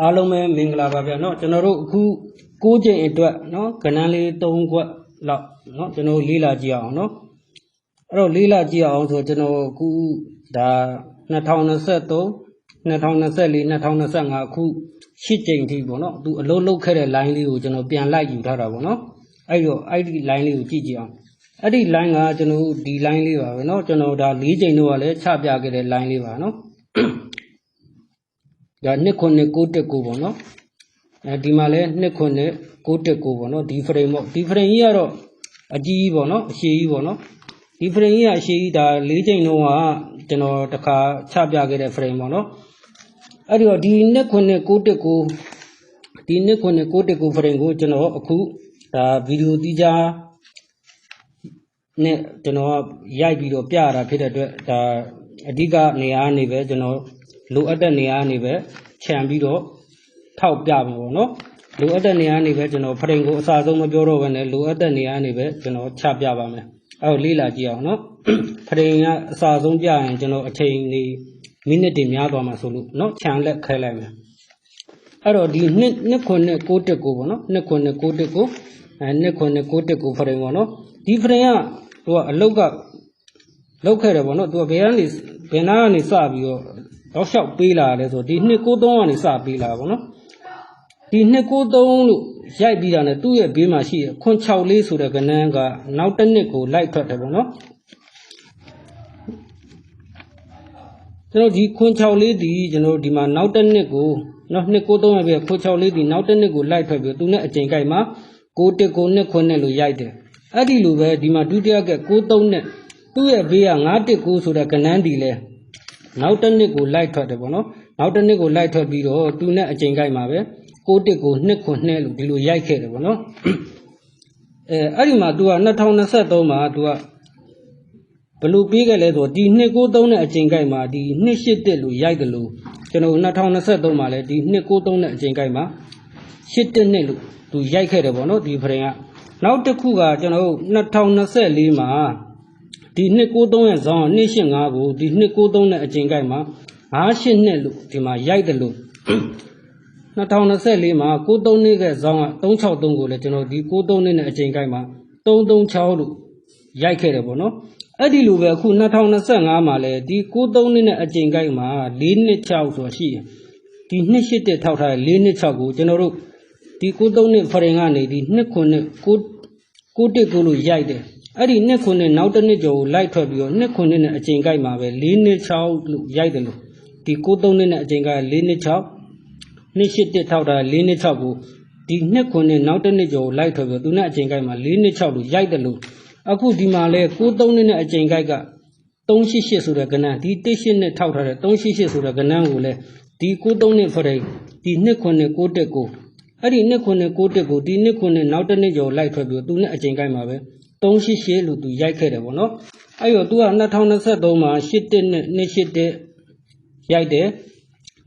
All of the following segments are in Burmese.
အားလုံးပဲမင်္ဂလာပါဗျာเนาะကျွန်တော်တို့အခု6ချိန်အတွက်เนาะကဏ္ဍလေး3ခွက်လောက်เนาะကျွန်တော်လေးလာကြည့်အောင်เนาะအဲ့တော့လေးလာကြည့်အောင်ဆိုကျွန်တော်အခုဒါ2023 2024 2025အခု8ချိန်ထိပေါ့เนาะသူအလုံးလုံးခဲ့တဲ့ line လေးကိုကျွန်တော်ပြန်လိုက်ယူထားတာပေါ့เนาะအဲ့တော့အဲ့ဒီ line လေးကိုကြည့်ကြည့်အောင်အဲ့ဒီ line ကကျွန်တော်ဒီ line လေးပါပဲเนาะကျွန်တော်ဒါ၄ချိန်တော့ကလည်းချပြခဲ့တဲ့ line လေးပါเนาะ ဒါ2ခုနဲ့6တက်ကိုပေါ့နော်အဲဒီမှာလဲ2ခုနဲ့6တက်ကိုပေါ့နော်ဒီ frame ပေါ့ဒီ frame ကြီးကတော့အကြီးကြီးပေါ့နော်အရှည်ကြီးပေါ့နော်ဒီ frame ကြီးကအရှည်ကြီးဒါ၄ချိန်လုံးကကျွန်တော်တစ်ခါချပြခဲ့တဲ့ frame ပေါ့နော်အဲ့ဒီတော့ဒီ2ခုနဲ့6တက်ကိုဒီ2ခုနဲ့6တက်ကို frame ကိုကျွန်တော်အခုဒါဗီဒီယိုတီးကြနဲ့ကျွန်တော်ရိုက်ပြီးတော့ပြရတာဖြစ်တဲ့အတွက်ဒါအဓိကနေရာနေပဲကျွန်တော် လိုအပ်တဲ့နေရာနေပဲခြံပြီးတော့ထောက်ပြမှာပေါ့နော်လိုအပ်တဲ့နေရာနေပဲကျွန်တော်ဖရင်ကိုအစားဆုံးမပြောတော့ဘဲနဲ့လိုအပ်တဲ့နေရာနေပဲကျွန်တော်ချပြပါမယ်အဲ့တော့လေးလာကြည့်အောင်နော်ဖရင်ကအစားဆုံးပြရင်ကျွန်တော်အချိန်နေမိနစ်တွေများသွားမှာဆိုလို့နော်ခြံလက်ခဲလိုက်မယ်အဲ့တော့ဒီနှစ်နှစ်ခွန်းနဲ့6တက်ကိုပေါ့နော်နှစ်ခွန်းနဲ့6တက်ကိုအဲနှစ်ခွန်းနဲ့6တက်ကိုဖရင်ပေါ့နော်ဒီဖရင်ကသူကအလုတ်ကလောက်ခဲ့တယ်ပေါ့နော်သူကဘယ်ကနေဘယ်နာကနေစပြီးတော့ တောက်လျှောက်ပေးလာတယ်ဆိုဒီနှစ်93ကနေစပေးလာပေါ့နော်ဒီနှစ်93လို့ရိုက်ပြီးတာ ਨੇ သူ့ရဲ့ဘေးမှာရှိရခွန်64ဆိုတဲ့ကဏ္ဍကနောက်တစ်နှစ်ကိုလိုက်ထွက်တယ်ပေါ့နော်ကျွန်တော်ဒီခွန်64ဒီကျွန်တော်ဒီမှာနောက်တစ်နှစ်ကိုနော်နှစ်93ရပြီခွန်64ဒီနောက်တစ်နှစ်ကိုလိုက်ထွက်ပြီးသူနဲ့အချိန်ကိုက်မှာ6တက်ကိုနှစ်ခွန်းနဲ့လို့ရိုက်တယ်အဲ့ဒီလိုပဲဒီမှာဒုတိယက93နဲ့သူ့ရဲ့ဘေးက9တက်9ဆိုတဲ့ကဏ္ဍဒီလဲ နောက်တစ်နှစ်ကိုလိုက်ထွက်တယ်ပေါ့နော်နောက်တစ်နှစ်ကိုလိုက်ထွက်ပြီးတော့သူနဲ့အချိန်ကိုက်မှာပဲ6တက်ကိုနှစ်ခွန်းနဲ့လို့ဒီလိုရိုက်ခဲ့တယ်ပေါ့နော်အဲအဲ့ဒီမှာ तू က2023မှာ तू ကဘယ်လိုပြီးခဲ့လဲဆိုတော့ဒီ293နဲ့အချိန်ကိုက်မှာဒီ281လို့ရိုက်တယ်လို့ကျွန်တော်2023မှာလည်းဒီ293နဲ့အချိန်ကိုက်မှာ81နှစ်လို့သူရိုက်ခဲ့တယ်ပေါ့နော်ဒီဖရင်ကနောက်တစ်ခုကကျွန်တော်တို့2024မှာ ဒီ293ရဲ့ဇောင်းက285ကိုဒီ293နဲ့အချိန်ကိုက်မှာ58နှစ်လို့ဒီမှာရိုက်တယ်လို့2024မှာ93နှစ်ကဇောင်းက363ကိုလည်းကျွန်တော်ဒီ93နှစ်နဲ့အချိန်ကိုက်မှာ336လို့ရိုက်ခဲ့တယ်ပေါ့နော်အဲ့ဒီလိုပဲအခု2025မှာလည်းဒီ93နှစ်နဲ့အချိန်ကိုက်မှာ426ဆိုတာရှိတယ်ဒီ281ထောက်ထားတဲ့426ကိုကျွန်တော်တို့ဒီ93နှစ်ဖရင်ကနေဒီ2ခုနဲ့9 9တက်ကိုလို့ရိုက်တယ် အဲ့ဒီနှစ်ခုနဲ့နောက်တစ်နှစ်ကျော်ကိုလိုက်ထွက်ပြီးတော့နှစ်ခုနဲ့အချိန်ကိုက်မှာပဲ4နှစ်6လို့ရိုက်တယ်လို့ဒီ93နှစ်နဲ့အချိန်ကိုက်4နှစ်6နှစ်8တက်ထောက်တာ4နှစ်6ကိုဒီနှစ်ခုနဲ့နောက်တစ်နှစ်ကျော်ကိုလိုက်ထွက်ပြီးတော့သူနဲ့အချိန်ကိုက်မှာ4နှစ်6လို့ရိုက်တယ်လို့အခုဒီမှာလဲ93နှစ်နဲ့အချိန်ကိုက်က388ဆိုတဲ့ကဏ္ဍဒီ18နဲ့ထောက်ထားတဲ့388ဆိုတဲ့ကဏ္ဍကိုလဲဒီ93နှစ်ဖရိဒီနှစ်ခုနဲ့6တက်ကိုအဲ့ဒီနှစ်ခုနဲ့6တက်ကိုဒီနှစ်ခုနဲ့နောက်တစ်နှစ်ကျော်လိုက်ထွက်ပြီးတော့သူနဲ့အချိန်ကိုက်မှာပဲ 388လို့သူရိုက်ခဲ့တယ်ပေါ့နော်အဲ့တော့ तू က2023မှာ81နဲ့281ရိုက်တယ်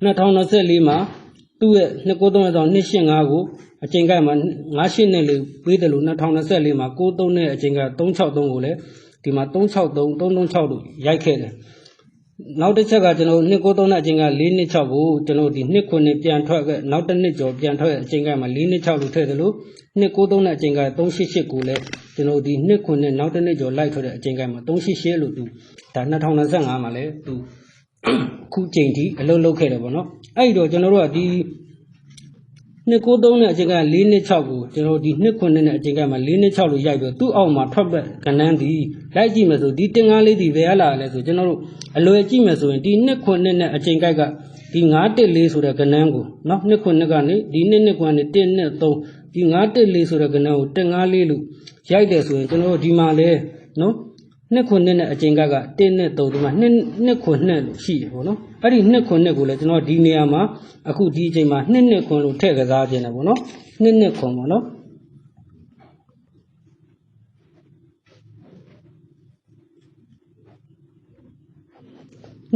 2024မှာသူ့ရဲ့293ဆောင်285ကိုအချိန်ကိုက်မှာ58နဲ့လေးပေးတယ်လို့2024မှာ93နဲ့အချိန်က363ကိုလည်းဒီမှာ363 336လို့ရိုက်ခဲ့တယ်နောက်တစ်ချက်ကကျွန်တော်နှစ်93နဲ့အချိန်က4နှစ်6ကိုကျွန်တော်ဒီနှစ်9နဲ့ပြန်ထွက်ခဲ့နောက်တစ်နှစ်ကျော်ပြန်ထွက်အချိန်ကမှ4နှစ်6လို့ထည့်တယ်လို့နှစ်93နဲ့အချိန်က388ကိုလည်း ကျွန်တော်ဒီနှစ်9နဲ့နောက်တစ်နှစ်ကျော်လိုက်ထွက်တဲ့အချိန်ကမှ388လို့သူဒါ2025မှာလည်းသူခုချိန်ထိအလုပ်လုပ်ခဲ့တယ်ပေါ့နော်အဲ့ဒီတော့ကျွန်တော်တို့ကဒီနှစ်93နဲ့အချိန်က4နှစ်6ကိုကျွန်တော်ဒီနှစ်9နဲ့အချိန်ကမှ4နှစ်6လို့ရိုက်ပြီးသူ့အောက်မှာထွက်ပတ်ကဏ္ဍဒီလိုက်ကြည့်မယ်ဆိုဒီတင်ကားလေးဒီဘယ်လာလဲဆိုကျွန်တော်တို့အလွယ်ကြည့်မယ်ဆိုရင်ဒီနှစ်9နဲ့အချိန်ကိုက်ကဒီ914ဆိုတဲ့ကဏ္ဍကိုနော်နှစ်9ကနေဒီနှစ်နှစ်ကနေ1နဲ့3 ဒီ914ဆိုတဲ့ကဏ္ဍကို154လို့ရိုက်တယ်ဆိုရင်ကျွန်တော်တို့ဒီမှာလဲနော်နှစ်ခုနှစ်နဲ့အချိန်ကက1နဲ့3ဒီမှာနှစ်နှစ်ခုနှစ်လို့ရှိတယ်ပေါ့နော်အဲ့ဒီနှစ်ခုနှစ်ကိုလည်းကျွန်တော်ဒီနေရာမှာအခုဒီအချိန်မှာနှစ်နှစ်ခွန်လို့ထည့်ကစားခြင်းတယ်ပေါ့နော်နှစ်နှစ်ခွန်ပေါ့နော်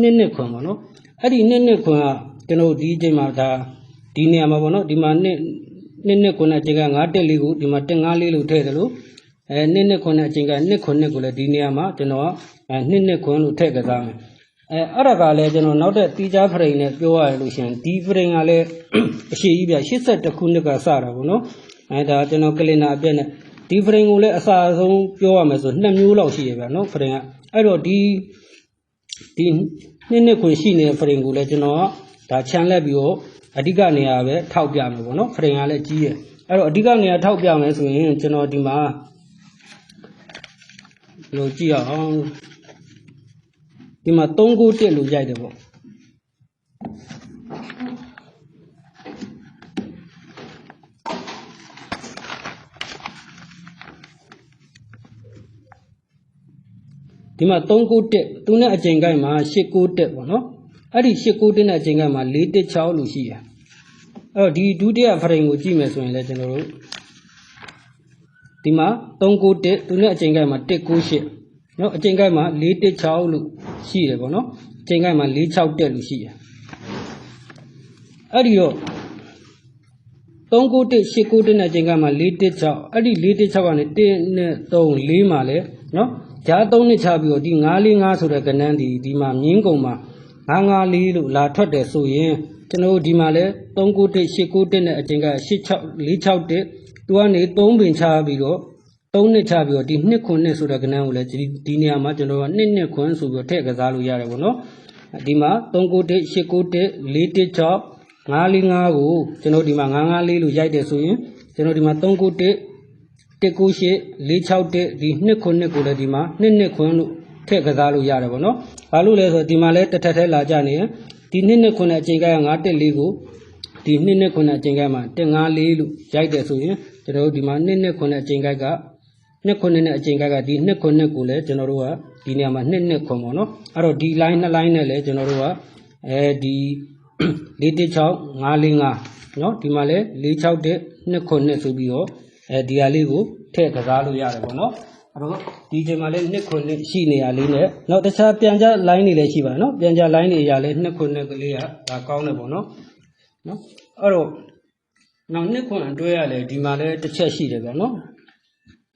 နှစ်နှစ်ခွန်ပေါ့နော်အဲ့ဒီနှစ်နှစ်ခွန်ကကျွန်တော်ဒီအချိန်မှာဒါဒီနေရာမှာပေါ့နော်ဒီမှာနှစ် နှစ်နှစ်ခွန်နဲ့အချိန်က9တက်လေးကိုဒီမှာတက်9လေးလို့ထည့်တယ်လို့အဲနှစ်နှစ်ခွန်းနဲ့အချိန်ကနှစ်ခွန်းနှစ်ကိုလည်းဒီနေရာမှာကျွန်တော်ကအဲနှစ်နှစ်ခွန်းလို့ထည့်ကစားမယ်အဲအဲ့ဒါကလည်းကျွန်တော်နောက်တဲ့တီးခြားဖရိန်နဲ့ပြောရလို့ရှိရင်ဒီဖရိန်ကလည်းအရှိကြီးပြ82ခုနှစ်ကစတာပေါ့နော်အဲဒါကျွန်တော်ကလင်နာအပြည့်နဲ့ဒီဖရိန်ကိုလည်းအစအဆုံးပြောရမယ်ဆိုနှစ်မျိုးလောက်ရှိရဗျာနော်ဖရိန်ကအဲ့တော့ဒီဒီနှစ်နှစ်ခွင်ရှိနေတဲ့ဖရိန်ကိုလည်းကျွန်တော်ကဒါခြံလက်ပြီးတော့ အဓိကနေရာပဲထောက်ပြမယ်ပေါ့နော်ဖရိန်ကလည်းကြီးရအဲ့တော့အဓိကနေရာထောက်ပြမယ်ဆိုရင်ကျွန်တော်ဒီမှာဘယ်လိုကြည့်ရအောင်ဒီမှာ391လို့ရိုက်တယ်ပေါ့ဒီမှာ391သူနဲ့အချိန်ကိုက်မှာ891ပေါ့နော် အဲ့ဒီ891နဲ့အချိန်ကိုက်မှာ416လို့ရှိရအဲ့တော့ဒီဒုတိယဖရိန်ကိုကြည့်မယ်ဆိုရင်လည်းကျွန်တော်တို့ဒီမှာ391သူနဲ့အချိန်ကိုက်မှာ198နော်အချိန်ကိုက်မှာ416လို့ရှိတယ်ပေါ့နော်အချိန်ကိုက်မှာ46တက်လို့ရှိရအဲ့ဒီတော့391 891နဲ့အချိန်ကိုက်မှာ416အဲ့ဒီ416ကနေ1နဲ့3 4မှာလဲနော်ဂျား3နှစ်ချပြီးတော့ဒီ945ဆိုတဲ့ကဏ္ဍဒီဒီမှာမြင်းကုံမှာ 954လို့လာထွက်တယ်ဆိုရင်ကျွန်တော်တို့ဒီမှာလဲ391 891နဲ့အချိန်က86 46တက်သူကနေ3ပင်ချပြီးတော့3နှစ်ချပြီးတော့ဒီ2ခွန်းနှစ်ဆိုတဲ့ကဏ္ဍကိုလည်းဒီဒီနေရာမှာကျွန်တော်က2နှစ်ခွန်းဆိုပြီးတော့ထည့်ကစားလို့ရတယ်ပေါ့နော်ဒီမှာ391 891 416 945ကိုကျွန်တော်ဒီမှာ954လို့ရိုက်တယ်ဆိုရင်ကျွန်တော်ဒီမှာ391 198 461ဒီ2ခွန်းနှစ်ကိုလည်းဒီမှာ2နှစ်ခွန်းလို့ ထည့်ကစားလို့ရတယ်ပေါ့နော်။ဘာလို့လဲဆိုတော့ဒီမှာလဲတစ်ထပ်ထဲလာကြနေရင်ဒီနှစ်နှစ်ခုနဲ့အချိန်က9.4ကိုဒီနှစ်နှစ်ခုနဲ့အချိန်ကမှ154လို့ရိုက်တယ်ဆိုရင်ကျွန်တော်တို့ဒီမှာနှစ်နှစ်ခုနဲ့အချိန်ကကနှစ်ခုနဲ့အချိန်ကကဒီနှစ်ခုနဲ့ကိုလည်းကျွန်တော်တို့ကဒီနေရာမှာနှစ်နှစ်ခုပေါ့နော်။အဲ့တော့ဒီ line နှစ် line နဲ့လည်းကျွန်တော်တို့ကအဲဒီ416 545နော်ဒီမှာလဲ461 2ခုနဲ့ဆိုပြီးတော့အဲဒီဟာလေးကိုထည့်ကစားလို့ရတယ်ပေါ့နော်။ တော့ဒီချိန်မှာလဲ2ခွန်းနှစ်ရှိနေရလေးနဲ့နောက်တခြားပြန်ကြ line တွေလည်းရှိပါတယ်နော်ပြန်ကြ line တွေအရာလဲ2ခွန်းနှစ်ကလေးကဒါကောင်းတယ်ပေါ့နော်နော်အဲ့တော့နောက်2ခွန်းအတွဲရလဲဒီမှာလဲတစ်ချက်ရှိတယ်ဗျာနော်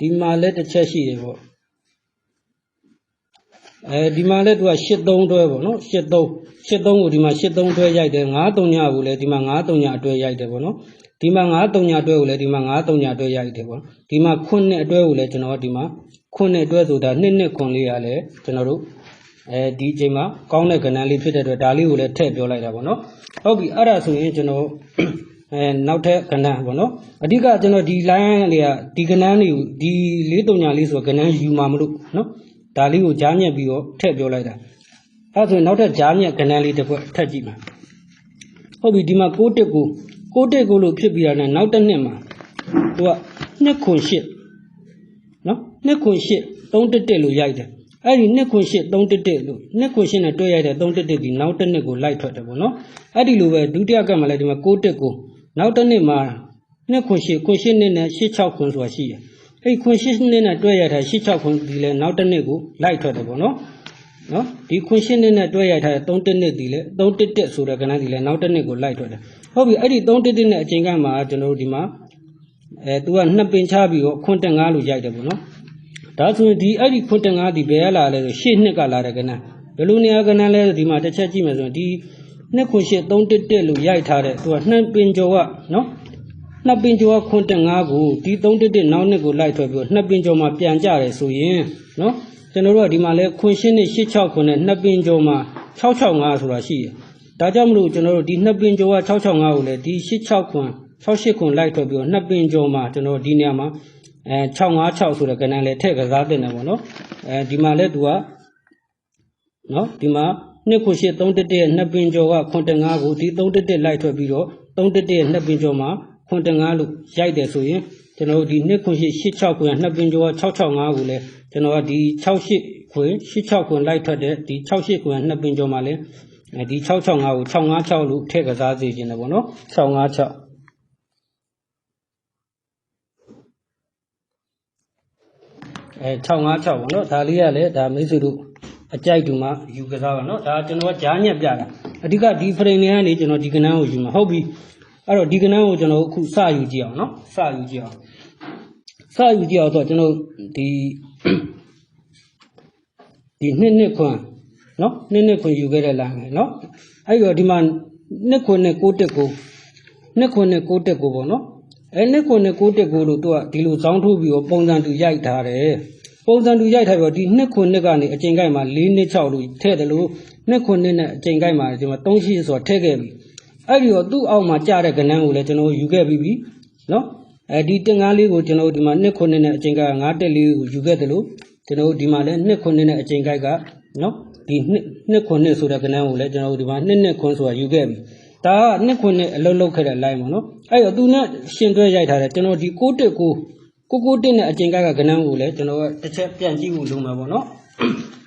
ဒီမှာလဲတစ်ချက်ရှိတယ်ပေါ့အဲဒီမှာလဲသူက83တွဲပေါ့နော်83 83ကိုဒီမှာ83တွဲရိုက်တယ်93ညကိုလည်းဒီမှာ93ညအတွဲရိုက်တယ်ပေါ့နော် ဒီမှာ93ညအတွဲကိုလည်းဒီမှာ93ညအတွဲရိုက်တယ်ပေါ့ဒီမှာ9အတွဲကိုလည်းကျွန်တော်ဒီမှာ9အတွဲဆိုတာ2နှစ်9လေးရလဲကျွန်တော်တို့အဲဒီအချိန်မှာကောင်းတဲ့ကဏ္ဍလေးဖြစ်တဲ့အတွက်ဒါလေးကိုလည်းထည့်ပြောလိုက်တာပေါ့နော်ဟုတ်ပြီအဲ့ဒါဆိုရင်ကျွန်တော်အဲနောက်ထပ်ကဏ္ဍပေါ့နော်အဓိကကျွန်တော်ဒီ line တွေကဒီကဏ္ဍတွေကိုဒီ4 3ညလေးဆိုကဏ္ဍယူမှာမလို့နော်ဒါလေးကိုကြားညက်ပြီးတော့ထည့်ပြောလိုက်တာအဲဆိုရင်နောက်ထပ်ကြားညက်ကဏ္ဍလေးတစ်ခွက်ထပ်ကြည့်ပါဟုတ်ပြီဒီမှာ6တက်ကို 6တက်ကိုလို့ဖြစ်ပြီးတာနဲ့နောက်တစ်နှစ်မှာသူက2ခွန်8နော်2ခွန်8 3တက်တက်လို့ရိုက်တယ်အဲ့ဒီ2ခွန်8 3တက်တက်လို့2ခွန်8နဲ့တွဲရိုက်တဲ့3တက်တက်ဒီနောက်တစ်နှစ်ကိုလိုက်ထွက်တယ်ပေါ့နော်အဲ့ဒီလိုပဲဒုတိယကပ်မှာလည်းဒီမှာ6တက်ကိုနောက်တစ်နှစ်မှာ2ခွန်8ခွန်8နှစ်နဲ့8 6ခွန်ဆိုတာရှိတယ်အဲ့ခွန်8နှစ်နဲ့တွဲရိုက်ထား8 6ခွန်ဒီလည်းနောက်တစ်နှစ်ကိုလိုက်ထွက်တယ်ပေါ့နော်နော်ဒီခွန်ရှင်းနှစ်နဲ့တွဲရိုက်ထားတဲ့3တစ်နှစ်ဒီလေ3တစ်တစ်ဆိုတဲ့ကဏ္ဍဒီလေနောက်တစ်နှစ်ကိုလိုက်ထွက်တယ် ဟုတ်ပြီအဲ့ဒီ3တစ်တစ်နဲ့အချိန်ကမှကျွန်တော်တို့ဒီမှာအဲသူကနှစ်ပင်ချပြီးတော့ခွန်တက်5လို့ရိုက်တယ်ပေါ့နော်ဒါဆိုရင်ဒီအဲ့ဒီခွန်တက်5ဒီဘယ်ကလာလဲဆိုရှေ့နှစ်ကလာတဲ့ကဏ္ဍဘယ်လိုနေရာကဏ္ဍလဲဆိုဒီမှာတစ်ချက်ကြည့်မယ်ဆိုရင်ဒီနှစ်ခွန်ရှစ်3တစ်တစ်လို့ရိုက်ထားတဲ့သူကနှစ်ပင်ကျော်ကနော်နှစ်ပင်ကျော်ကခွန်တက်5ကိုဒီ3တစ်တစ်နောက်နှစ်ကိုလိုက်ထွက်ပြီးတော့နှစ်ပင်ကျော်မှာပြန်ကြတယ်ဆိုရင်နော်ကျွန်တော်တို့ကဒီမှာလဲခွန်ရှင်းနဲ့86ခွန်နဲ့နှစ်ပင်ကျော်မှာ665ဆိုတာရှိတယ်။ ဒါကြောင့်မလို့ကျွန်တော်တို့ဒီနှစ်ပင်ကျော်က665ကိုလဲဒီ86ခွန်68ခွန်လိုက်ထွက်ပြီးတော့နှစ်ပင်ကျော်မှာကျွန်တော်ဒီနေရာမှာအဲ656ဆိုတဲ့ကဏ္ဍလဲထည့်ကစားတင်တယ်ပေါ့နော်။အဲဒီမှာလဲသူကနော်ဒီမှာနှစ်ခုရှိ3တက်တဲ့နှစ်ပင်ကျော်ကခွန်တငါးကိုဒီ3တက်တဲ့လိုက်ထွက်ပြီးတော့3တက်တဲ့နှစ်ပင်ကျော်မှာခွန်တငါးလို့ရိုက်တယ်ဆိုရင်ကျွန်တော်တို့ဒီနှစ်ခုရှိ86ခွန်နှစ်ပင်ကျော်က665ကိုလဲကျွန်တော်ကဒီ68ခွင်86ခွင်လိုက်ထွက်တဲ့ဒီ68ခွင်နှစ်ပင်ကျော်မှာလဲ ဒီ665ကို656လို့ထည့်ကစားစေခြင်းတယ်ပေါ့နော်656အဲ656ပေါ့နော်ဒါလေးကလည်းဒါမိတ်ဆွေတို့အကြိုက်တူမှယူကစားပါနော်ဒါကျွန်တော်ကကြားညက်ပြတာအဓိကဒီ frame တွေကနေကျွန်တော်ဒီကနန်းကိုယူမှာဟုတ်ပြီအဲ့တော့ဒီကနန်းကိုကျွန်တော်အခုစယူကြည့်အောင်နော်စယူကြည့်အောင်စယူကြည့်အောင်ဆိုတော့ကျွန်တော်ဒီဒီနှစ်နှစ်ခွန်း နော်နှစ်နှစ်ခွန်ယူခဲ့တဲ့လမ်းပဲနော်အဲ့တော့ဒီမှာနှစ်ခွန်နဲ့ကိုတက်ကိုနှစ်ခွန်နဲ့ကိုတက်ကိုပေါ့နော်အဲနှစ်ခွန်နဲ့ကိုတက်ကိုလို့သူကဒီလိုဇောင်းထုတ်ပြီးတော့ပုံစံတူရိုက်ထားတယ်ပုံစံတူရိုက်ထားပြီးတော့ဒီနှစ်ခွန်နှစ်ကနေအချိန်ကိုက်မှာ၄နှစ်6လို့ထည့်တယ်လို့နှစ်ခွန်နှစ်နဲ့အချိန်ကိုက်မှာဒီမှာ3ရှိဆိုတာထည့်ခဲ့ပြီအဲ့ဒီတော့သူ့အောက်မှာကြားတဲ့ကဏ္ဍကိုလည်းကျွန်တော်ယူခဲ့ပြီးပြီနော်အဲဒီတင်ကားလေးကိုကျွန်တော်ဒီမှာ2ခုနှစ်နဲ့အချိန်က9တက်လေးကိုယူခဲ့တယ်လို့ကျွန်တော်ဒီမှာလည်း2ခုနှစ်နဲ့အချိန်ကိုက်ကနော် ဒီ2ခုနှစ်ဆိုတဲ့ကဏ္ဍကိုလည်းကျွန်တော်ဒီမှာ2နှစ်ခွန်းဆိုတာယူခဲ့ပြီဒါက2ခုနှစ်အလုံးလုံးခဲ့တဲ့ line ပေါ့နော်အဲ့တော့သူနဲ့ရှင်တွဲရိုက်ထားတယ်ကျွန်တော်ဒီ6တက်ကိုကိုကိုတက်နဲ့အချိန်ကိုက်ကကဏ္ဍကိုလည်းကျွန်တော်တစ်ချက်ပြန်ကြည့်ဖို့လုပ်မှာပေါ့နော်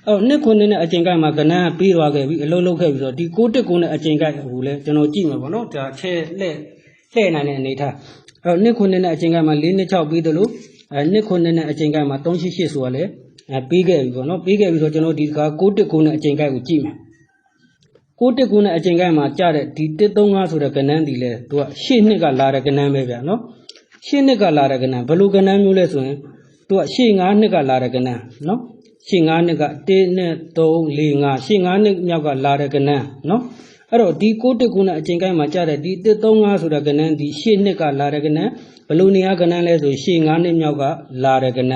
အဲ့တော့နှစ်ခုနှစ်နဲ့အချိန်ကိုက်မှာကဏ္ဍကပြီးသွားခဲ့ပြီအလုံးလုံးခဲ့ပြီဆိုတော့ဒီ6တက်ကိုနဲ့အချိန်ကိုက်ကိုလည်းကျွန်တော်ကြည့်မှာပေါ့နော်ဒါချဲလှဲ့လှဲ့နိုင်တဲ့အနေထားအဲ့တော့နှစ်ခုနှစ်နဲ့အချိန်ကိုက်မှာ4နှစ်6ပြီးသလိုအဲနှစ်ခုနှစ်နဲ့အချိန်ကိုက်မှာ388ဆိုတာလည်း အဲပြီးခဲ့ပြီပေါ့နော်ပြီးခဲ့ပြီဆိုတော့ကျွန်တော်ဒီက6တက်ကိုနဲ့အချိန်ကိုက်ကိုကြည့်မယ်6တက်ကိုနဲ့အချိန်ကိုက်မှာကြားတဲ့ဒီ135ဆိုတဲ့ကဏ္ဍဒီလဲသူကရှေ့နှစ်ကလာတဲ့ကဏ္ဍပဲဗျာနော်ရှေ့နှစ်ကလာတဲ့ကဏ္ဍဘယ်လိုကဏ္ဍမျိုးလဲဆိုရင်သူကရှေ့9နှစ်ကလာတဲ့ကဏ္ဍနော်ရှင်း9နှစ်က1နဲ့3 4 5ရှင်း9နှစ်မြောက်ကလာတဲ့ကဏ္ဍနော် အဲ့တော့ဒီ6တက်ကုနဲ့အချိန်ကိုင်းမှာကြားတဲ့ဒီ135ဆိုတဲ့ကဏ္ဍဒီရှင်းနှစ်ကလာတဲ့ကဏ္ဍဘယ်လိုနေရာကဏ္ဍလဲဆိုရှင်း9နှစ်မြောက်ကလာတဲ့ကဏ္ဍ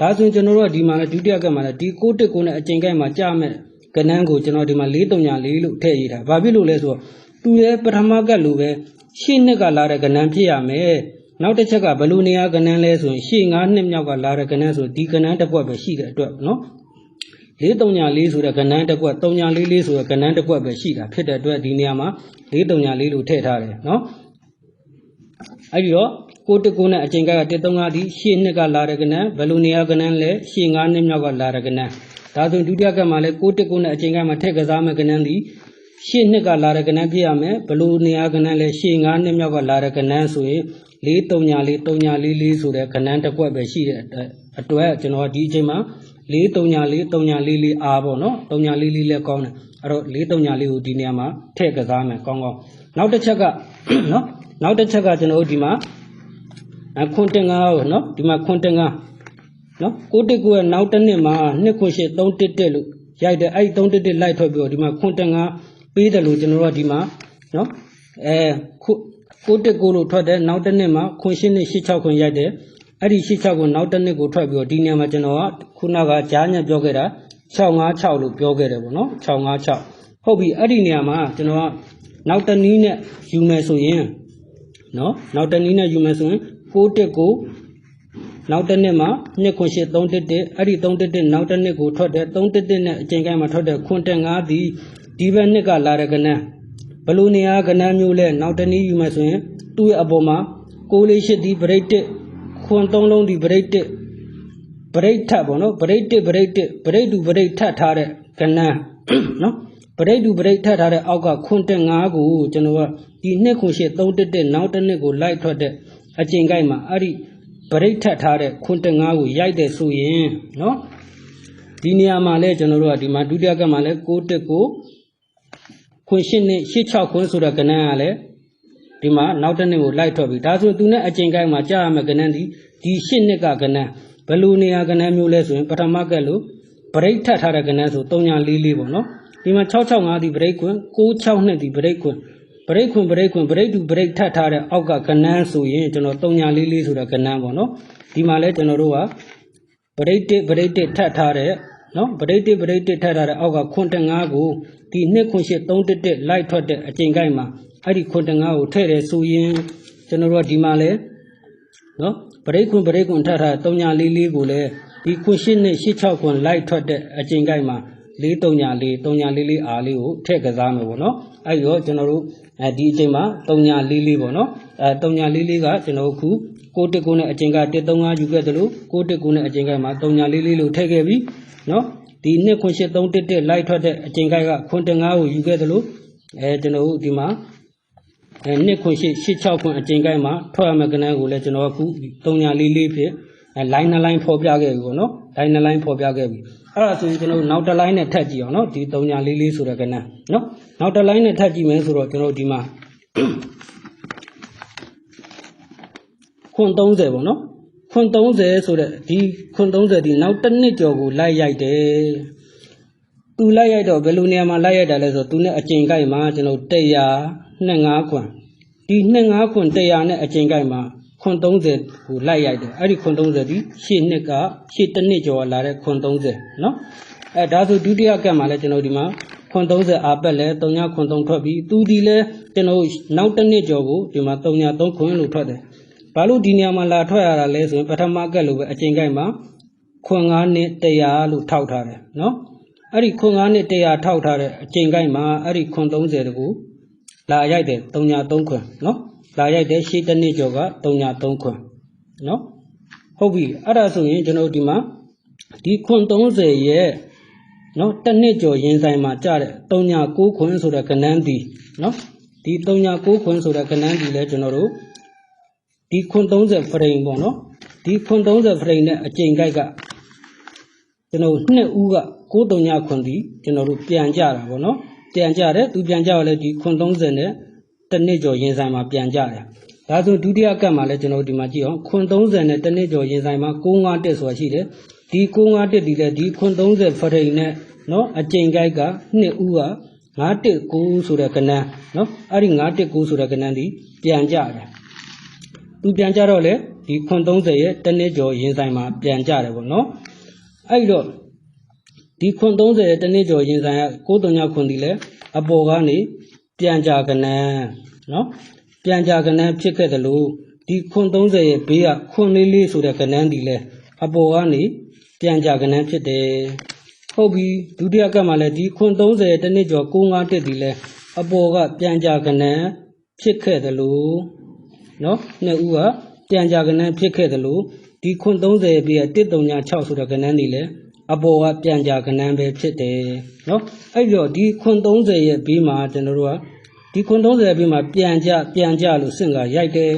ဒါဆိုရင်ကျွန်တော်တို့ကဒီမှာလည်းဒုတိယကမှာလည်းဒီ6တက်ကုနဲ့အချိန်ကိုင်းမှာကြားမဲ့ကဏ္ဍကိုကျွန်တော်ဒီမှာ434လို့ထည့်ရတာဘာဖြစ်လို့လဲဆိုတော့သူရဲ့ပထမကလိုပဲရှင်းနှစ်ကလာတဲ့ကဏ္ဍဖြစ်ရမယ်နောက်တစ်ချက်ကဘယ်လိုနေရာကဏ္ဍလဲဆိုရင်ရှေ့9နှစ်မြောက်ကလာတဲ့ကဏ္ဍဆိုဒီကဏ္ဍတစ်ကွက်ပဲရှိတဲ့အတွက်နော် 434ဆိုတဲ့ကဏ္ဍတစ်ကွက်344ဆိုတဲ့ကဏ္ဍတစ်ကွက်ပဲရှိတာဖြစ်တဲ့အတွက်ဒီနေရာမှာ434လို့ထည့်ထားတယ်နော်အဲ့ဒီတော့ကိုတကုနဲ့အချိန်က135ဒီရှေ့နှစ်ကလာတဲ့ကဏ္ဍဘယ်လိုနေရာကဏ္ဍလဲရှေ့9နှစ်မြောက်ကလာတဲ့ကဏ္ဍဒါဆိုဒုတိယကမှာလဲကိုတကုနဲ့အချိန်ကမှာထည့်ကစားမဲ့ကဏ္ဍဒီရှေ့နှစ်ကလာတဲ့ကဏ္ဍပြရမယ်ဘယ်လိုနေရာကဏ္ဍလဲရှေ့9နှစ်မြောက်ကလာတဲ့ကဏ္ဍဆိုရင်434 344ဆိုတဲ့ကဏ္ဍတစ်ကွက်ပဲရှိတဲ့အတွက်ကျွန်တော်ဒီအချိန်မှာ 434 344 R ပေါ့နော်344လည်းကောင်းတယ်အဲ့တော့434ကိုဒီနေရာမှာထည့်ကစားမယ်ကောင်းကောင်းနောက်တစ်ချက်ကနော်နောက်တစ်ချက်ကကျွန်တော်တို့ဒီမှာအခွန်တင်ငါကိုနော်ဒီမှာခွန်တင်ငါနော်ကိုတစ်ကိုရဲ့နောက်တစ်နှစ်မှာ2ခွန်8 3တစ်တက်လို့ရိုက်တယ်အဲ့3တစ်တက်လိုက်ထွက်ပြီးတော့ဒီမှာခွန်တင်ငါပေးတယ်လို့ကျွန်တော်တို့ကဒီမှာနော်အဲခုကိုတက်ကိုလို့ထွက်တယ်နောက်တစ်နှစ်မှာခွန်ရှင်းနဲ့86ခွန်ရိုက်တယ် အဲ့ဒီ86ကိုနောက်တစ်နှစ်ကိုထွက်ပြီးတော့ဒီနေရာမှာကျွန်တော်ကခုနကကြားညက်ပြောခဲ့တာ656လို့ပြောခဲ့တယ်ပေါ့နော်656ဟုတ်ပြီအဲ့ဒီနေရာမှာကျွန်တော်ကနောက်တစ်နည်းနဲ့ယူမယ်ဆိုရင်နော်နောက်တစ်နည်းနဲ့ယူမယ်ဆိုရင်6တက်ကိုနောက်တစ်နှစ်မှာ2ခွန်8 3တက်တက်အဲ့ဒီ3တက်တက်နောက်တစ်နှစ်ကိုထွက်တယ်3တက်တက်နဲ့အချိန်ကိုင်းမှာထွက်တယ်ခွန်တက်5ဒီဒီဘက်နှစ်ကလာတဲ့ကဏ္ဍဘလူနေရာကဏ္ဍမျိုးလဲနောက်တစ်နည်းယူမယ်ဆိုရင်သူ့ရဲ့အပေါ်မှာ6လေး8ဒီဗရိတ်တက် ခွန်3လုံးဒီဗရိတ်တက်ဗရိတ်ထပ်ပေါ့နော်ဗရိတ်တက်ဗရိတ်တက်ဗရိတ်တူဗရိတ်ထပ်ထားတဲ့ကဏ္ဍနော်ဗရိတ်တူဗရိတ်ထပ်ထားတဲ့အောက်ကခွန်တက်5ကိုကျွန်တော်ကဒီနှစ်ခွန်8 3တက်တက်နောက်တစ်နှစ်ကိုလိုက်ထွက်တဲ့အချိန်ကိုက်မှာအဲ့ဒီဗရိတ်ထပ်ထားတဲ့ခွန်တက်5ကိုရိုက်တယ်ဆိုရင်နော်ဒီနေရာမှာလဲကျွန်တော်တို့ကဒီမှာဒုတိယကမှာလဲ6တက်ကိုခွန်8နဲ့86ခွန်ဆိုတဲ့ကဏ္ဍကလည်း ဒီမှာနောက်တစ်နှစ်ကိုလိုက်ထွက်ပြီဒါဆိုသူနဲ့အချိန်ကိုက်မှာကြာရမယ်ကဏ္ဍဒီဒီ8နှစ်ကကဏ္ဍဘယ်လိုနေရာကဏ္ဍမျိုးလဲဆိုရင်ပထမကလို့ဗရိတ်ထပ်ထားတဲ့ကဏ္ဍဆို344ပေါ့နော်ဒီမှာ665ဒီဗရိတ်ခွန်662ဒီဗရိတ်ခွန်ဗရိတ်ခွန်ဗရိတ်ခွန်ဗရိတ်တူဗရိတ်ထပ်ထားတဲ့အောက်ကကဏ္ဍဆိုရင်ကျွန်တော်344ဆိုတဲ့ကဏ္ဍပေါ့နော်ဒီမှာလဲကျွန်တော်တို့ကဗရိတ်တစ်ဗရိတ်တစ်ထပ်ထားတဲ့နော်ဗရိတ်တစ်ဗရိတ်တစ်ထပ်ထားတဲ့အောက်ကခွန်တငါးကိုဒီနှစ်ခွန်ရှစ်3တက်တက်လိုက်ထွက်တဲ့အချိန်ကိုက်မှာ အဲ့ဒီခွန်တငါးကိုထည့်တယ်ဆိုရင်ကျွန်တော်တို့ကဒီမှာလဲနော်ဗရိတ်ခွန်ဗရိတ်ခွန်ထပ်ထား344ကိုလည်းဒီခွန်ရှစ်နဲ့86ခွန်လိုက်ထွက်တဲ့အချိန်ကိုက်မှာ434 344အားလေးကိုထည့်ကစားမယ်ပေါ့နော်အဲ့ဒီတော့ကျွန်တော်တို့အဲဒီအချိန်မှာ344ပေါ့နော်အဲ344ကကျွန်တော်တို့ခု6တက်9နဲ့အချိန်က135ယူခဲ့တယ်လို့6တက်9နဲ့အချိန်ကမှာ344လို့ထည့်ခဲ့ပြီနော်ဒီနှစ်ခွန်ရှစ်3တက်တက်လိုက်ထွက်တဲ့အချိန်ကခွန်တငါးကိုယူခဲ့တယ်လို့အဲကျွန်တော်တို့ဒီမှာအဲ နှစ်ခွန်ရှစ်86ခွန်အချိန်ကိုက်မှာထွက်ရမယ့်ကဏ္ဍကိုလည်းကျွန်တော်အခု344ဖြစ်အဲ line နှစ် line ဖော်ပြခဲ့ပြီပေါ့နော် line နှစ် line ဖော်ပြခဲ့ပြီအဲ့ဒါဆိုရင်ကျွန်တော်တို့နောက်တစ် line နဲ့ထပ်ကြည့်အောင်နော်ဒီ344ဆိုတဲ့ကဏ္ဍနော်နောက်တစ် line နဲ့ထပ်ကြည့်မယ်ဆိုတော့ကျွန်တော်တို့ဒီမှာခွန်30ပေါ့နော်ခွန်30ဆိုတဲ့ဒီခွန်30ဒီနောက်တစ်နှစ်ကျော်ကိုလိုက်ရိုက်တယ် သူလိုက်ရိုက်တော့ဘယ်လိုနေရာမှာလိုက်ရိုက်တာလဲဆိုသူနဲ့အကျင်ကိုက်မှာကျွန်တော်100 25ခွန်ဒီ25ခွန်100နဲ့အကျင်ကိုက်မှာခွန်30ကိုလိုက်ရိုက်တယ်အဲ့ဒီခွန်30ဒီရှေ့နှစ်ကရှေ့တစ်နှစ်ကျော်လာတဲ့ခွန်30နော်အဲဒါဆိုဒုတိယကက်မှာလဲကျွန်တော်ဒီမှာခွန်30အာပက်လဲ3ညခွန်3ထွက်ပြီးသူဒီလဲကျွန်တော်နောက်တစ်နှစ်ကျော်ကိုဒီမှာ3ည3ခွန်လို့ထွက်တယ်ဘာလို့ဒီနေရာမှာလာထွက်ရတာလဲဆိုရင်ပထမကက်လို့ပဲအကျင်ကိုက်မှာခွန်9နှစ်100လို့ထောက်ထားတယ်နော် အဲ့ဒီခွန်9နှစ်100ထောက်ထားတဲ့အချိန်ကိုက်မှာအဲ့ဒီခွန်30တကူလာရိုက်တယ်3ညာ3ခွန်နော်လာရိုက်တယ်ရှေ့တစ်နှစ်ကျော်က3ညာ3ခွန်နော်ဟုတ်ပြီအဲ့ဒါဆိုရင်ကျွန်တော်တို့ဒီမှာဒီခွန်30ရဲ့နော်တစ်နှစ်ကျော်ရင်ဆိုင်မှာကြတဲ့3ညာ9ခွန်ဆိုတဲ့ကဏ္ဍဒီနော်ဒီ3ညာ9ခွန်ဆိုတဲ့ကဏ္ဍဒီလဲကျွန်တော်တို့ဒီခွန်30 frame ပေါ့နော်ဒီခွန်30 frame နဲ့အချိန်ကိုက်ကကျွန်တော်နှစ်ဦးက 939ခွန်ဒီကျွန်တော်တို့ပြန်ကြတာပေါ့နော်ပြန်ကြတယ်သူပြန်ကြရလဲဒီခွန်30နဲ့တစ်နှစ်ကျော်ရင်ဆိုင်မှာပြန်ကြတယ်ဒါဆိုဒုတိယကတ်မှာလဲကျွန်တော်ဒီမှာကြည့်အောင်ခွန်30နဲ့တစ်နှစ်ကျော်ရင်ဆိုင်မှာ95တက်ဆိုတာရှိတယ်ဒီ95တက်ဒီလဲဒီခွန်30ဖရိန်နဲ့နော်အကျိန်ကိုက်ကနှစ်ဦးက919ဆိုတဲ့ကဏ္ဍနော်အဲ့ဒီ919ဆိုတဲ့ကဏ္ဍဒီပြန်ကြတယ်သူပြန်ကြတော့လေဒီခွန်30ရဲ့တစ်နှစ်ကျော်ရင်ဆိုင်မှာပြန်ကြတယ်ပေါ့နော်အဲ့တော့ ဒီခွန်30ရဲ့တနေ့ကျော်ရင်ဆိုင်က93ခွန်ဒီလဲအပေါ်ကနေပြန်ကြကနန်းနော်ပြန်ကြကနန်းဖြစ်ခဲ့တယ်လို့ဒီခွန်30ရဲ့ဘေးကခွန်လေးလေးဆိုတဲ့ကနန်းဒီလဲအပေါ်ကနေပြန်ကြကနန်းဖြစ်တယ်ဟုတ်ပြီဒုတိယကပ်မှာလဲဒီခွန်30ရဲ့တနေ့ကျော်95တက်ဒီလဲအပေါ်ကပြန်ကြကနန်းဖြစ်ခဲ့တယ်လို့နော်နှစ်ဦးကပြန်ကြကနန်းဖြစ်ခဲ့တယ်လို့ဒီခွန်30ရဲ့ဘေးက136ဆိုတဲ့ကနန်းဒီလဲ အပေါ်ကပြန်ကြကနန်းပဲဖြစ်တယ်နော်အဲ့တော့ဒီခွန်30ရဲ့ဘေးမှာကျွန်တော်တို့ကဒီခွန်30ရဲ့ဘေးမှာပြန်ကြပြန်ကြလို့စင့်ကရိုက်တယ်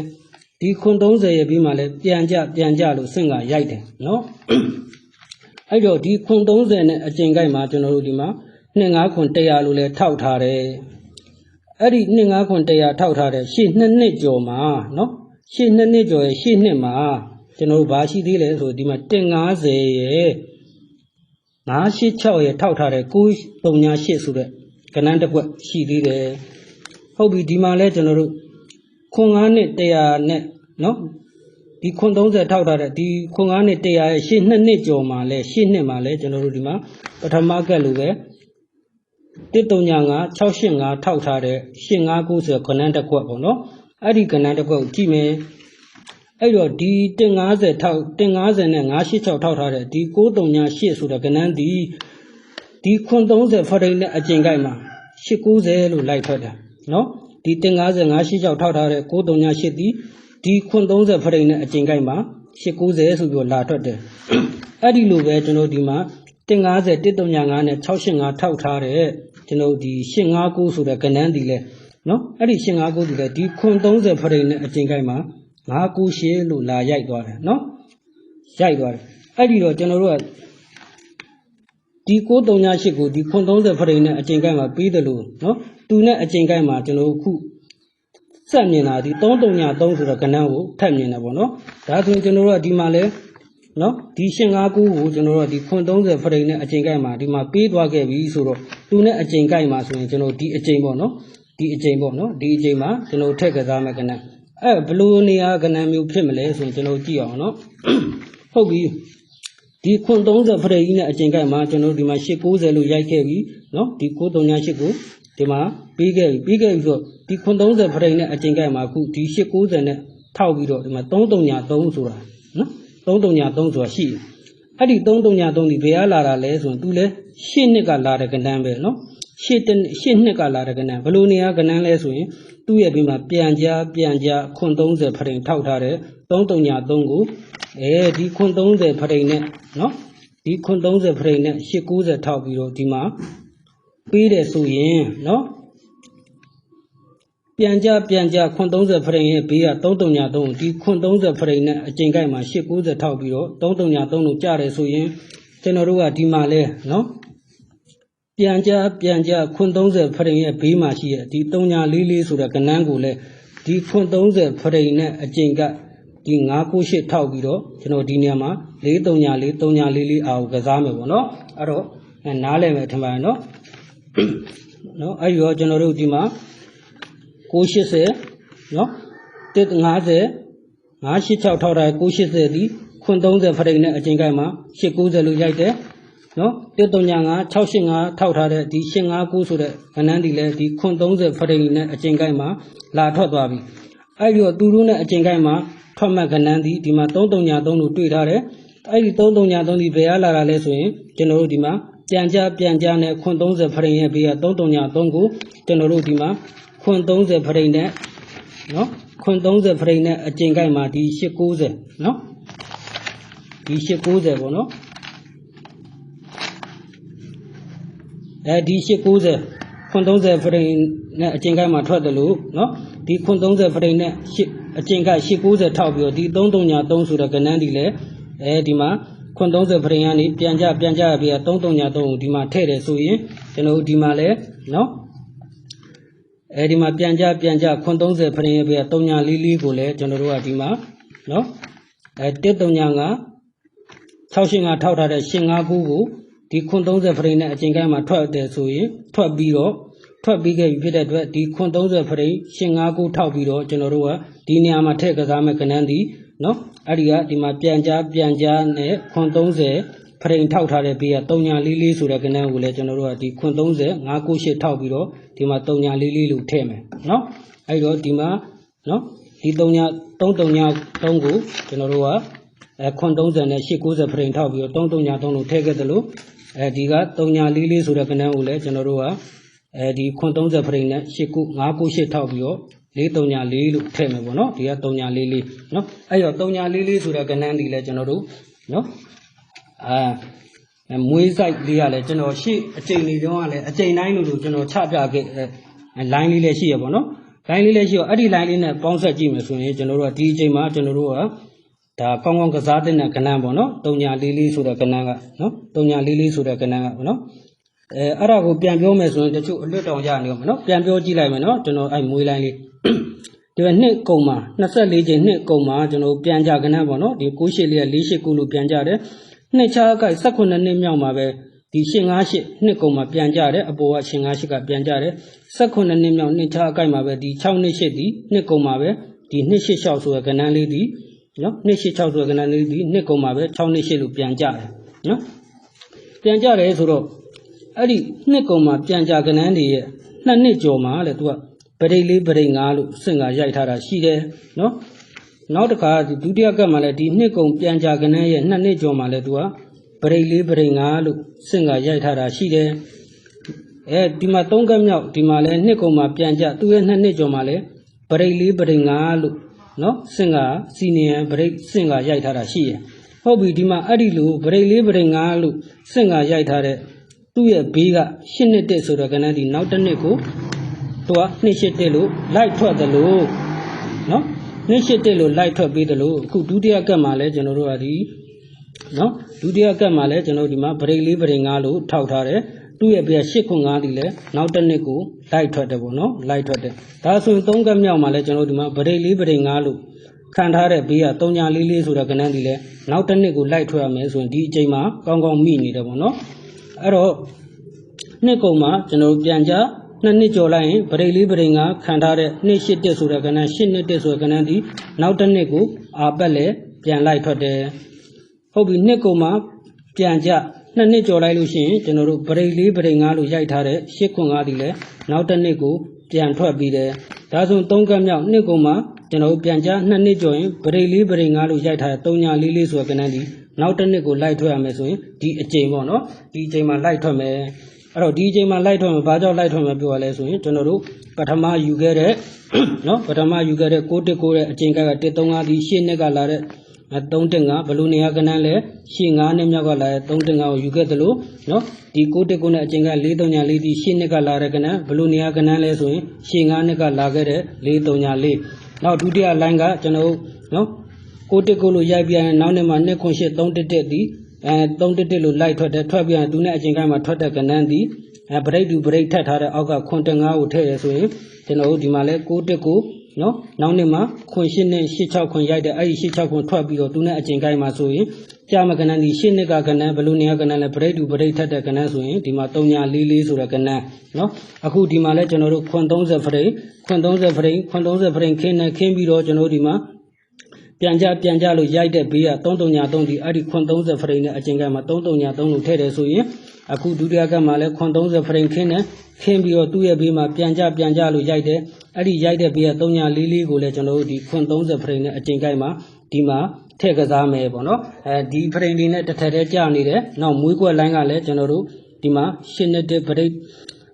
ဒီခွန်30ရဲ့ဘေးမှာလည်းပြန်ကြပြန်ကြလို့စင့်ကရိုက်တယ်နော်အဲ့တော့ဒီခွန်30နဲ့အကျင်ကိုက်မှာကျွန်တော်တို့ဒီမှာ25ခွန်100လို့လဲထောက်ထားတယ်အဲ့ဒီ25ခွန်100ထောက်ထားတဲ့ရှေ့2နှစ်ကျော်မှာနော်ရှေ့2နှစ်ကျော်ရဲ့ရှေ့နှစ်မှာကျွန်တော်တို့ဘာရှိသေးလဲဆိုဒီမှာ150ရဲ့ 986ရဲ့ထောက်ထားတဲ့938ဆိုတဲ့ကဏ္ဍတစ်ခွက်ရှိသေးတယ်ဟုတ်ပြီဒီမှာလဲကျွန်တော်တို့ခွန်9နှစ်100နဲ့နော်ဒီခွန်30ထောက်ထားတဲ့ဒီခွန်9နှစ်100ရဲ့ရှေ့2နှစ်ကျော်မှာလဲရှေ့နှစ်မှာလဲကျွန်တော်တို့ဒီမှာပထမကက်လိုပဲ139 685ထောက်ထားတဲ့859ဆိုတဲ့ကဏ္ဍတစ်ခွက်ပေါ့နော်အဲ့ဒီကဏ္ဍတစ်ခွက်ကိုကြည့်မယ် အဲ့တော့ဒီ150ထောက်150နဲ့986ထောက်ထားတဲ့ဒီ938ဆိုတဲ့ကဏ္ဍဒီဒီခွန်30ဖရိန်နဲ့အကျင်ကိုက်မှာ890လို့လိုက်ထွက်တယ်နော်ဒီ150 986ထောက်ထားတဲ့938ဒီဒီခွန်30ဖရိန်နဲ့အကျင်ကိုက်မှာ890ဆိုပြီးတော့လာထွက်တယ်အဲ့ဒီလိုပဲကျွန်တော်ဒီမှာ150 135နဲ့685ထောက်ထားတဲ့ကျွန်တော်ဒီ859ဆိုတဲ့ကဏ္ဍဒီလဲနော်အဲ့ဒီ859ဒီလဲဒီခွန်30ဖရိန်နဲ့အကျင်ကိုက်မှာ 998လို့လာရိုက်သွားတယ်နော်ရိုက်သွားတယ်အဲ့ဒီတော့ကျွန်တော်တို့ကဒီ938ကိုဒီခွန်30ဖရိန်နဲ့အကျင်ကိုက်မှာပြီးတယ်လို့နော်သူနဲ့အကျင်ကိုက်မှာကျွန်တော်တို့ခုစက်မြင်တာဒီ333ဆိုတဲ့ကဏ္ဍကိုထပ်မြင်တယ်ပေါ့နော်ဒါဆိုရင်ကျွန်တော်တို့ကဒီမှာလဲနော်ဒီရှင်၅ခုကိုကျွန်တော်တို့ကဒီခွန်30ဖရိန်နဲ့အကျင်ကိုက်မှာဒီမှာပေးသွားခဲ့ပြီဆိုတော့သူနဲ့အကျင်ကိုက်မှာဆိုရင်ကျွန်တော်ဒီအကျင်ပေါ့နော်ဒီအကျင်ပေါ့နော်ဒီအကျင်မှာကျွန်တော်ထည့်ကစားမယ်ကဏ္ဍ အဲဘလို့နေရာကဏ္ဍမျိုးဖြစ်မလဲဆိုရင်ကျွန်တော်ကြည့်အောင်နော်ဟုတ်ပြီဒီခွန်30ဖရဲကြီးနဲ့အကျင်ကိုက်မှာကျွန်တော်ဒီမှာ890လို့ရိုက်ခဲ့ပြီနော်ဒီ9398ကိုဒီမှာပြီးခဲ့ပြီပြီးခဲ့ပြီဆိုတော့ဒီခွန်30ဖရဲနဲ့အကျင်ကိုက်မှာအခုဒီ890နဲ့ထောက်ပြီးတော့ဒီမှာ3393ဆိုတာနော်3393ဆိုတာရှိတယ်အဲ့ဒီ3393ဒီဘယ်ကလာတာလဲဆိုရင် तू လဲ8နှစ်ကလာတဲ့ကဏ္ဍပဲနော် ရှေ့ရှေ့နှစ်ကလာတဲ့ကဏ္ဍဘလို့နေရာကဏ္ဍလဲဆိုရင်သူ့ရဲ့ဘေးမှာပြန်ကြားပြန်ကြားခွန်30ဖရင်ထောက်ထားတဲ့333ကိုအဲဒီခွန်30ဖရင်နဲ့နော်ဒီခွန်30ဖရင်နဲ့890ထောက်ပြီးတော့ဒီမှာပေးတယ်ဆိုရင်နော်ပြန်ကြပြန်ကြခွန်30ဖရိန်ရဲ့ဘေးက333ဒီခွန်30ဖရိန်နဲ့အကျင်ကိုက်မှာ890ထောက်ပြီးတော့333လို့ကြားတယ်ဆိုရင်ကျွန်တော်တို့ကဒီမှာလဲနော် ပြန်ကြပြန်ကြခွန်30ဖရိန်ရဲ့ဘေးမှာရှိတဲ့ဒီ344ဆိုတဲ့ကဏ္ဍကိုလည်းဒီခွန်30ဖရိန်နဲ့အကျင်ကဒီ998ထောက်ပြီးတော့ကျွန်တော်ဒီနေရာမှာ434 344အာကိုကစားမယ်ပေါ့နော်အဲ့တော့အဲနားလည်မယ်ထင်ပါတယ်နော်နော်အဲ့ဒီတော့ကျွန်တော်တို့ဒီမှာ980နော်150 986ထောက်တာ980ဒီခွန်30ဖရိတ်နဲ့အချိန်ကိုက်မှာ890လို့ရိုက်တယ် နော်135 685ထောက်ထားတဲ့ဒီ859ဆိုတဲ့ခဏန်းဒီလဲဒီခွန်30ဖရိတ်နဲ့အချိန်ကိုက်မှာလာထွက်သွားပြီအဲ့ဒီတော့သူတို့နဲ့အချိန်ကိုက်မှာထွက်မှတ်ခဏန်းဒီဒီမှာ333လို့တွေ့ထားတယ်အဲ့ဒီ333ဒီဘယ်ရလာတာလဲဆိုရင်ကျွန်တော်တို့ဒီမှာပြန်ကြပြန်ကြနဲ့ခွန်30ဖရိတ်ရဲ့ဘေးက333ကိုကျွန်တော်တို့ဒီမှာခွန်30ဖရိတ်နဲ့နော်ခွန်30ဖရိတ်နဲ့အကျင်ကိုက်မှာဒီ890နော်ဒီ890ပေါ့နော် အဲဒီ890ခွန်30ဖရိတ်နဲ့အကျင်ကိုက်မှာထွက်တယ်လို့နော်ဒီခွန်30ဖရိတ်နဲ့8အကျင်ကိုက်890ထောက်ပြီးတော့ဒီ333ဆိုတဲ့ကဏ္ဍဒီလဲအဲဒီမှာခွန်30ဖရိတ်ကနေပြန်ကြပြန်ကြပြီးတော့333ကိုဒီမှာထည့်တယ်ဆိုရင်ကျွန်တော်တို့ဒီမှာလဲနော်အဲဒီမှာပြန်ကြပြန်ကြခွန်30ဖရင်ရဲ့ပြ344ကိုလည်းကျွန်တော်တို့ကဒီမှာနော်အဲ139 685ထောက်ထားတဲ့859ကို ဒီခွန်30ဖရင်နဲ့အချိန်ကိုင်းမှာထွက်တယ်ဆိုရင်ထွက်ပြီးတော့ထွက်ပြီးခဲ့ပြီဖြစ်တဲ့အတွက်ဒီခွန်30ဖရင်859ထောက်ပြီးတော့ကျွန်တော်တို့ကဒီနေရာမှာထည့်ကစားမဲ့ကဏ္ဍဒီနော်အဲ့ဒီကဒီမှာပြန်ကြပြန်ကြနဲ့ခွန်30ဖရင်ထောက်ထားတဲ့ဘေးက344ဆိုတဲ့ကဏ္ဍကိုလည်းကျွန်တော်တို့ကဒီခွန်30 998ထောက်ပြီးတော့ဒီမှာ344လို့ထည့်မယ်နော်အဲ့တော့ဒီမှာနော်ဒီ3 333ကိုကျွန်တော်တို့ကအဲခွန်30နဲ့890ဖရင်ထောက်ပြီးတော့333လို့ထည့်ခဲ့သလို အဲဒီက344ဆိုတဲ့ကဏ္ဍကိုလည်းကျွန်တော်တို့ကအဲဒီခွန်30ဖရင်နဲ့89598ထောက်ပြီးတော့434လို့ထည့်မယ်ပေါ့နော်ဒီက344နော်အဲ့တော့344ဆိုတဲ့ကဏ္ဍဒီလည်းကျွန်တော်တို့နော်အာအဲမွေးဆိုင်လေးကလည်းကျွန်တော်ရှေ့အချိန်လေးတုန်းကလည်းအချိန်တိုင်းလို့လို့ကျွန်တော်ချပြခဲ့အဲ line လေးလည်းရှိရပါတော့ line လေးလည်းရှိတော့အဲ့ဒီ line လေးနဲ့ပေါင်းဆက်ကြည့်မယ်ဆိုရင်ကျွန်တော်တို့ကဒီအချိန်မှာကျွန်တော်တို့က ဒါကောင်းကောင်းကစားတဲ့ကဏ္ဍပေါ့နော်344ဆိုတဲ့ကဏ္ဍကနော်344ဆိုတဲ့ကဏ္ဍကပေါ့နော်အဲအဲ့ဒါကိုပြန်ပြောမယ်ဆိုရင်တချို့အလွတ်တောင်ရနေမှာနော်ပြန်ပြောကြည့်လိုက်မယ်နော်ကျွန်တော်အဲ့မွေး line လေးဒီကနှစ်ကုံမှာ24ချိန်နှစ်ကုံမှာကျွန်တော်ပြန်ကြကဏ္ဍပေါ့နော်ဒီ68လေးက48ခုလို့ပြန်ကြတယ်နှစ်ချားအကိုက်18နှစ်မြောက်မှာပဲဒီ858နှစ်ကုံမှာပြန်ကြတယ်အပေါ်က858ကပြန်ကြတယ်18နှစ်မြောက်နှစ်ချားအကိုက်မှာပဲဒီ628ဒီနှစ်ကုံမှာပဲဒီ286ဆိုတဲ့ကဏ္ဍလေးဒီ နော်286ဆိုတဲ့ကဏ္ဍလေးဒီနှစ်ကုံမှာပဲ628လို့ပြန်ကြတယ်နော်ပြန်ကြတယ်ဆိုတော့အဲ့ဒီနှစ်ကုံမှာပြန်ကြကဏ္ဍတွေရဲ့နှစ်နှစ်ကျော်မှာလေသူကပရိတ်လေးပရိတ်ငါလို့စင်ကရိုက်ထားတာရှိတယ်နော်နောက်တစ်ခါဒီဒုတိယကပ်မှာလည်းဒီနှစ်ကုံပြန်ကြကဏ္ဍရဲ့နှစ်နှစ်ကျော်မှာလည်းသူကပရိတ်လေးပရိတ်ငါလို့စင်ကရိုက်ထားတာရှိတယ်အဲဒီမှာသုံးကပ်မြောက်ဒီမှာလည်းနှစ်ကုံမှာပြန်ကြသူ့ရဲ့နှစ်နှစ်ကျော်မှာလည်းပရိတ်လေးပရိတ်ငါလို့ နော်စင်ကစီနီယံပရိတ်စင်ကရိုက်ထားတာရှိရယ်ဟုတ်ပြီဒီမှာအဲ့ဒီလိုပရိတ်လေးပရိတ်ငါလို့စင်ကရိုက်ထားတဲ့သူ့ရဲ့ဘေးကရှစ်နှစ်တက်ဆိုတော့ကဏ္ဍဒီနောက်တစ်နှစ်ကိုသူကနှစ်ရှစ်တက်လို့လိုက်ထွက်တယ်လို့နော်နှစ်ရှစ်တက်လို့လိုက်ထွက်ပေးတယ်လို့အခုဒုတိယကပ်မှာလည်းကျွန်တော်တို့ကဒီနော်ဒုတိယကပ်မှာလည်းကျွန်တော်ဒီမှာဗရိတ်လေးဗရိတ်ငါလို့ထောက်ထားတယ် သူ့ရဲ့ပြ8ခွန်5ဒီလဲနောက်တစ်နှစ်ကိုလိုက်ထွက်တယ်ပေါ့နော်လိုက်ထွက်တယ်ဒါဆိုရင်၃ကပ်မြောက်မှာလည်းကျွန်တော်ဒီမှာဗရိတ်လေးဗရိတ်ငါလို့ခံထားတဲ့ဘေးက344ဆိုတဲ့ကဏ္ဍဒီလဲနောက်တစ်နှစ်ကိုလိုက်ထွက်ရမယ်ဆိုရင်ဒီအချိန်မှာကောင်းကောင်းမိနေတယ်ပေါ့နော်အဲ့တော့နှစ်ကုံမှာကျွန်တော်ပြန်ကြနှစ်နှစ်ကျော်လိုက်ရင်ဗရိတ်လေးဗရိတ်ငါခံထားတဲ့နှစ်ရှစ်တက်ဆိုတဲ့ကဏ္ဍရှစ်နှစ်တက်ဆိုတဲ့ကဏ္ဍဒီနောက်တစ်နှစ်ကိုအာပတ်လဲပြန်လိုက်ထွက်တယ်ဟုတ်ပြီနှစ်ကုံမှာပြန်ကြ နှစ်နှစ်ကျော်လိုက်လို့ရှိရင်ကျွန်တော်တို့ဗရိတ်လေးဗရိတ်ငါလို့ရိုက်ထားတဲ့ရှစ်ခွန်ငါဒီလဲနောက်တစ်နှစ်ကိုပြန်ထွက်ပြီးတယ်ဒါဆိုသုံးကပ်မြောက်နှစ်ကုံမှာကျွန်တော်တို့ပြန်ကြနှစ်နှစ်ကျော်ရင်ဗရိတ်လေးဗရိတ်ငါလို့ရိုက်ထားတဲ့3ညာလေးလေးဆိုတဲ့ကဏ္ဍဒီနောက်တစ်နှစ်ကိုလိုက်ထွက်ရမယ်ဆိုရင်ဒီအချိန်ပေါ့နော်ဒီအချိန်မှာလိုက်ထွက်မယ်အဲ့တော့ဒီအချိန်မှာလိုက်ထွက်မယ်ဘာကြောင့်လိုက်ထွက်မယ်ပြောရလဲဆိုရင်ကျွန်တော်တို့ပထမယူခဲ့တဲ့နော်ပထမယူခဲ့တဲ့6တက်6ရဲ့အချိန်က135ဒီရှေ့နှစ်ကလာတဲ့ 3တက်5ဘလူနေရကနန်းလဲရှေ့9နှစ်မြောက်ကလာတဲ့3တက်5ကိုယူခဲ့သလိုနော်ဒီ6တက်6နဲ့အချိန်က434ဒီရှေ့နှစ်ကလာတဲ့ကနန်းဘလူနေရကနန်းလဲဆိုရင်ရှေ့9နှစ်ကလာခဲ့တဲ့434နောက်ဒုတိယ line ကကျွန်တော်တို့နော်6တက်6လို့ရိုက်ပြန်နောက်နှစ်မှာ2ခွန်8 3တက်တက်ဒီအဲ3တက်တက်လို့လိုက်ထွက်တယ်ထွက်ပြန်သူနဲ့အချိန်ကမှထွက်တဲ့ကနန်းဒီအဲဘရိတ်တူဘရိတ်ထက်ထားတဲ့အောက်ကခွန်တက်5ကိုထည့်ရဆိုရင်ကျွန်တော်တို့ဒီမှာလဲ6တက်6 နော်နောက်နေ့မှာခွန်8နဲ့86ခွန်ရိုက်တဲ့အဲ့ဒီ86ခွန်ထွက်ပြီးတော့သူနဲ့အချိန်ကိုင်းမှာဆိုရင်ကျကြာမကနန်းဒီရှင်းနှစ်ကကနန်းဘလူနေရကနန်းလဲပရိတ်တူပရိတ်ထက်တဲ့ကနန်းဆိုရင်ဒီမှာ344ဆိုတဲ့ကနန်းနော်အခုဒီမှာလဲကျွန်တော်တို့ခွန်30ဖရိတ်ခွန်30ဖရိတ်ခွန်30ဖရိတ်ခင်းနေခင်းပြီးတော့ကျွန်တော်တို့ဒီမှာ ပြန်ကြပြန်ကြလို့ရိုက်တဲ့ဘေးက333ဒီအဲ့ဒီခွန်30ဖရိတ်နဲ့အချိန်ကမှ333လို့ထည့်တယ်ဆိုရင်အခုဒုတိယကမှလဲခွန်30ဖရိတ်ခင်းနေခင်းပြီးတော့သူ့ရဲ့ဘေးမှာပြန်ကြပြန်ကြလို့ရိုက်တယ်အဲ့ဒီရိုက်တဲ့ဘေးက344ကိုလဲကျွန်တော်တို့ဒီခွန်30ဖရိတ်နဲ့အချိန်ကမှဒီမှာထည့်ကစားမယ်ပေါ့နော်အဲဒီဖရိန်လေးနဲ့တစ်ထက်တည်းကြာနေတယ်နောက်မွေးကွက်လိုင်းကလည်းကျွန်တော်တို့ဒီမှာရှင်းနေတဲ့ဗ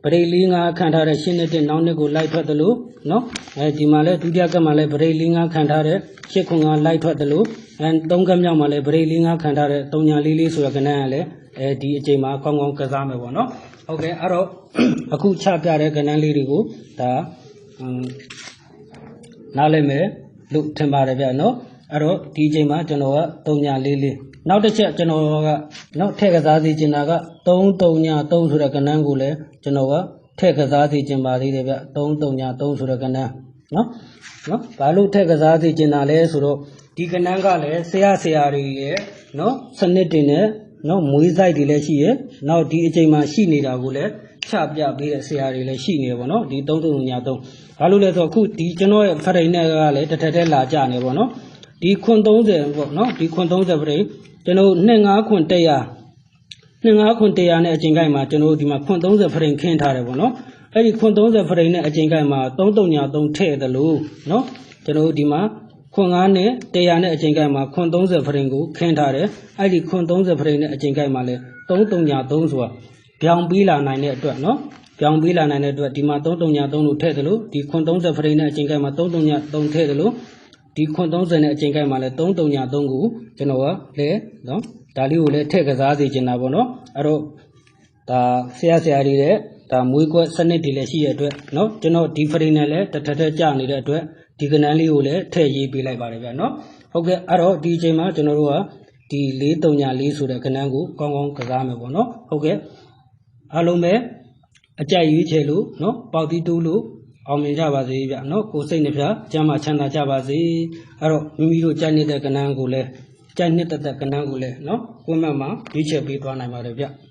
ရိတ်ဗရိတ်လေးငါခံထားတဲ့ရှင်းနေတဲ့နောက်နှစ်ကိုလိုက်ထွက်သလိုနော်အဲဒီမှာလည်းဒုတိယကမှာလည်းဗရိတ်လေးငါခံထားတဲ့ရှစ်ခွန်ကလိုက်ထွက်သလိုအဲသုံးကမြောက်မှာလည်းဗရိတ်လေးငါခံထားတဲ့တုံညာလေးလေးဆိုရကနန်းကလည်းအဲဒီအချိန်မှာကောင်းကောင်းကစားမယ်ပေါ့နော်ဟုတ်ကဲ့အဲ့တော့အခုချပြတဲ့ကနန်းလေးတွေကိုဒါအမ်နားလည်မယ်လို့ထင်ပါတယ်ဗျာနော်အဲ့တော့ဒီအချိန်မှာကျွန်တော်က344နောက်တစ်ချက်ကျွန်တော်ကနော်ထည့်ကစားစီချင်တာက333ဆိုတဲ့ကဏ္ဍကိုလည်း ကျွန်တော်ကထည့်ကစားစီချင်ပါသေးတယ်ဗျ333ဆိုတဲ့ကဏ္ဍနော်နော်ဘာလို့ထည့်ကစားစီချင်တာလဲဆိုတော့ဒီကဏ္ဍကလည်းဆရာဆရာတွေရဲ့နော်စနစ်တင်နဲ့နော်မွေးဆိုင်တွေလည်းရှိရဲ့နောက်ဒီအချိန်မှာရှိနေတာကိုလည်းချပြပေးတဲ့ဆရာတွေလည်းရှိနေတယ်ပေါ့နော်ဒီ33ညာ3ဘာလို့လဲဆိုတော့အခုဒီကျွန်တော်ရဲ့ဖရိန်နဲ့ကလည်းတစ်ထက်တည်းလာကြနေပေါ့နော်ဒီခွန်30ပေါ့နော်ဒီခွန်30ဖရိန်ကျွန်တော်25ခွန်100 25ခွန်100နဲ့အချိန်ကိုက်မှာကျွန်တော်တို့ဒီမှာခွန်30ဖရိန်ခင်းထားတယ်ပေါ့နော်အဲ့ဒီခွန်30ဖရိန်နဲ့အချိန်ကိုက်မှာ33ညာ3ထည့်တယ်လို့နော်ကျွန်တော်တို့ဒီမှာခွန်9နဲ့100နဲ့အချိန်ကိုက်မှာခွန်30ဖရိန်ကိုခင်းထားတယ်အဲ့ဒီခွန်30ဖရိန်နဲ့အချိန်ကိုက်မှာလဲ33ညာ3ဆိုတာပြောင်းပြီးလာနိုင်တဲ့အတွက်နော်ပြောင်းပြီးလာနိုင်တဲ့အတွက်ဒီမှာ33ညာ3လို့ထည့်တယ်လို့ဒီခွန်30ဖရိန်နဲ့အချိန်ကိုက်မှာ33ညာ3ထည့်တယ်လို့ဒီခွန်30နဲ့အချိန်ကိုက်မှာလဲ33ညာ3ကိုကျွန်တော်ကလဲနော် ဒါလေးကိုလည်းထည့်ကစားစေချင်တာပေါ့နော်အဲ့တော့ ဒါဆရာဆရာတွေတဲ့ဒါမွေးကွက်စနစ်တွေလည်းရှိရတဲ့အတွက်เนาะကျွန်တော်ဒီဖရိနဲ့လည်းတစ်ထက်ထက်ကြာနေတဲ့အတွက်ဒီကနန်းလေးကိုလည်းထည့်ရေးပေးလိုက်ပါတယ်ဗျာเนาะဟုတ်ကဲ့အဲ့တော့ဒီအချိန်မှာကျွန်တော်တို့ကဒီ434ဆိုတဲ့ကနန်းကိုကောင်းကောင်းကစားမယ်ပေါ့เนาะဟုတ်ကဲ့အားလုံးပဲအကြိုက်ရွေးချယ်လို့เนาะပေါက်တီးတူးလို့အောင်မြင်ကြပါစေဗျာเนาะကိုယ်စိတ်နှဖျားကျမ်းမာချမ်းသာကြပါစေအဲ့တော့မိမိတို့ကြိုက်နေတဲ့ကနန်းကိုလည်း ကြိုက်နှစ်သက်သက်ကဏ္ဍကိုလည်းနော်ကွန်မန့်မှာရွေးချယ်ပေးသွားနိုင်ပါတယ်ဗျ။